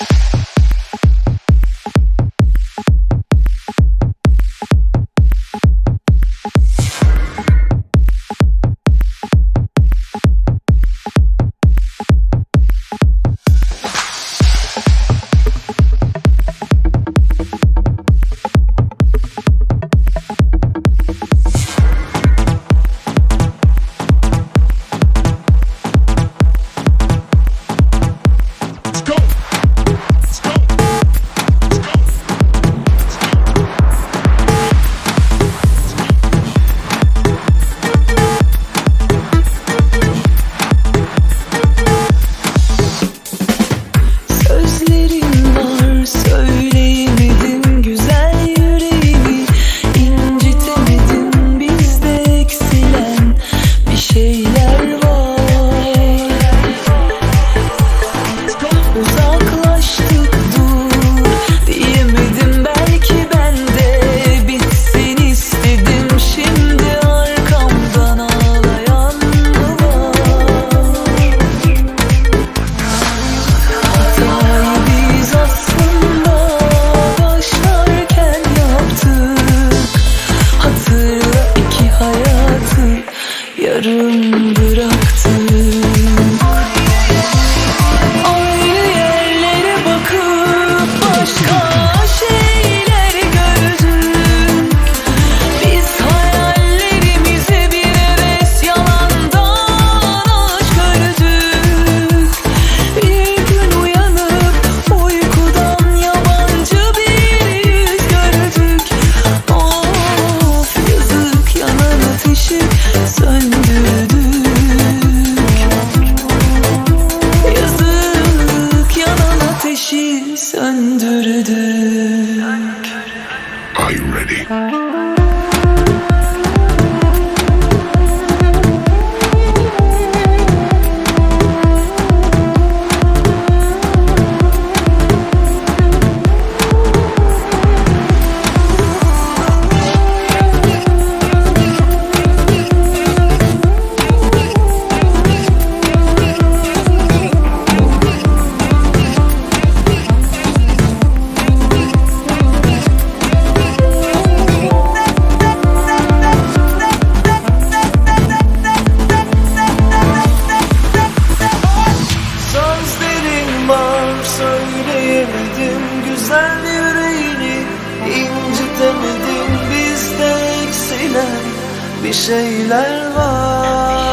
you güzel yüreğini incitemedim bizde eksilen bir şeyler var